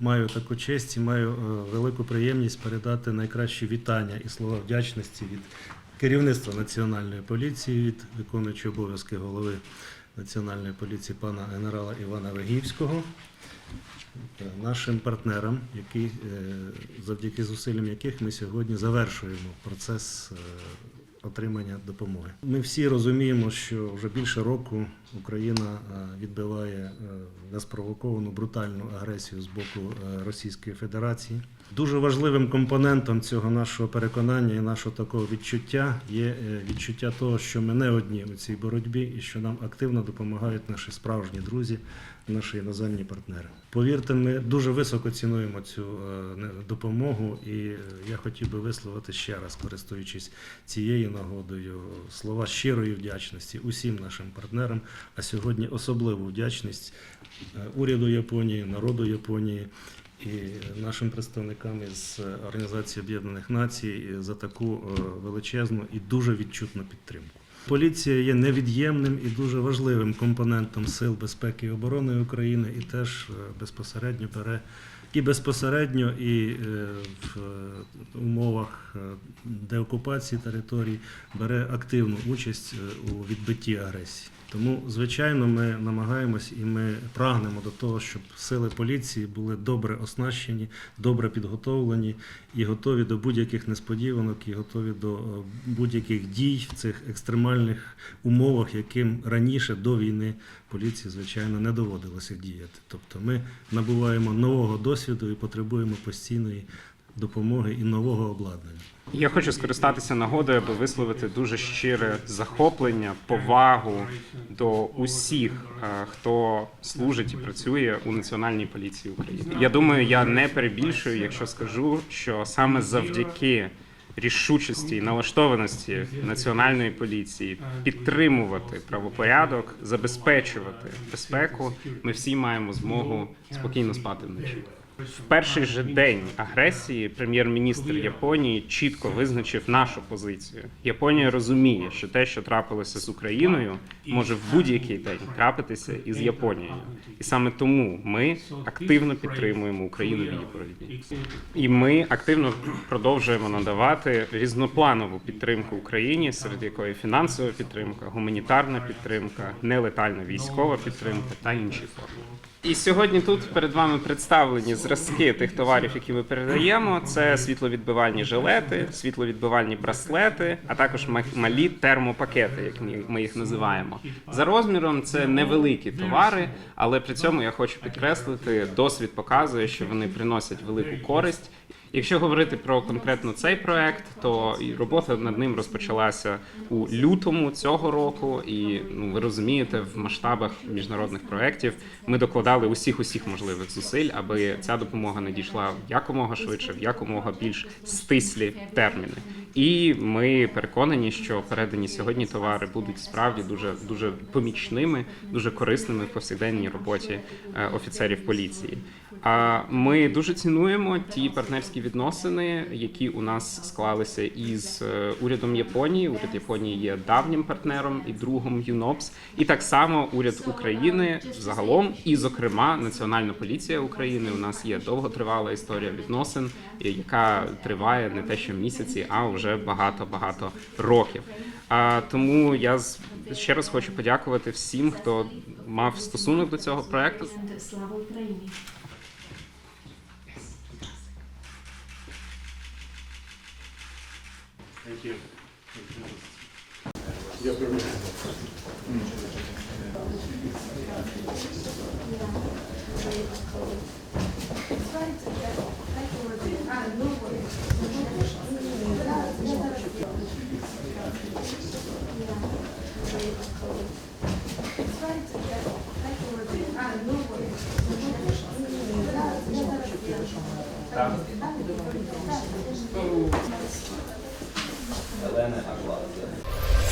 Маю таку честь і маю е, велику приємність передати найкращі вітання і слова вдячності від керівництва Національної поліції, від виконуючого обов'язки голови Національної поліції пана генерала Івана Вегівського, е, нашим партнерам, які, е, завдяки зусиллям яких ми сьогодні завершуємо процес отримання допомоги. Ми всі розуміємо, що вже більше року Україна е, відбиває е, неспровоковану брутальну агресію з боку е, Російської Федерації. Дуже важливим компонентом цього нашого переконання і нашого такого відчуття є відчуття того, що ми не одні у цій боротьбі і що нам активно допомагають наші справжні друзі, наші іноземні партнери. Повірте, ми дуже високо цінуємо цю допомогу, і я хотів би висловити ще раз, користуючись цією нагодою, слова щирої вдячності усім нашим партнерам, а сьогодні особливу вдячність е, уряду Японії, народу Японії і нашим представникам із Організації Об'єднаних Націй за таку е, величезну і дуже відчутну підтримку. Поліція є невід'ємним і дуже важливим компонентом сил безпеки і оборони України і теж е, безпосередньо бере і безпосередньо, і е, в е, умовах деокупації територій бере активну участь у відбитті агресії. Тому, звичайно, ми намагаємось і ми прагнемо до того, щоб сили поліції були добре оснащені, добре підготовлені і готові до будь-яких несподіванок, і готові до е, будь-яких дій в цих екстремальних умовах, яким раніше до війни поліції, звичайно, не доводилося діяти. Тобто ми набуваємо нового досвіду і потребуємо постійної допомоги і нового обладнання. Я хочу скористатися нагодою, аби висловити дуже щире захоплення, повагу до усіх, е, хто служить і працює у Національній поліції України. Я думаю, я не перебільшую, якщо скажу, що саме завдяки рішучості і налаштованості національної поліції підтримувати правопорядок, забезпечувати безпеку, ми всі маємо змогу спокійно спати вночі. В перший же день агресії прем'єр-міністр Японії чітко визначив нашу позицію. Японія розуміє, що те, що трапилося з Україною, може в будь-який день трапитися і з Японією. І саме тому ми активно підтримуємо Україну в боротьбі. І ми активно продовжуємо надавати різнопланову підтримку Україні, серед якої фінансова підтримка, гуманітарна підтримка, нелетальна військова підтримка та інші форми. І сьогодні тут перед вами представлені зразки тих товарів, які ми передаємо. Це світловідбивальні жилети, світловідбивальні браслети, а також ма- малі термопакети, як ми їх називаємо. За розміром це невеликі товари, але при цьому я хочу підкреслити, досвід показує, що вони приносять велику користь. Якщо говорити про конкретно цей проект, то робота над ним розпочалася у лютому цього року, і ну ви розумієте, в масштабах міжнародних проєктів ми докладали усіх усіх можливих зусиль, аби ця допомога надійшла якомога швидше, в якомога більш стислі терміни. І ми переконані, що передані сьогодні товари будуть справді дуже дуже помічними, дуже корисними в повсякденній роботі е, офіцерів поліції. А ми дуже цінуємо ті партнерські відносини, які у нас склалися із е, урядом Японії. Уряд Японії є давнім партнером і другом ЮНОПС, і так само уряд України загалом, і зокрема Національна поліція України. У нас є довготривала історія відносин, яка триває не те, що місяці, а вже багато багато років. А тому я ще раз хочу подякувати всім, хто мав стосунок до цього проекту. Слава Україні! Елена Аглаза.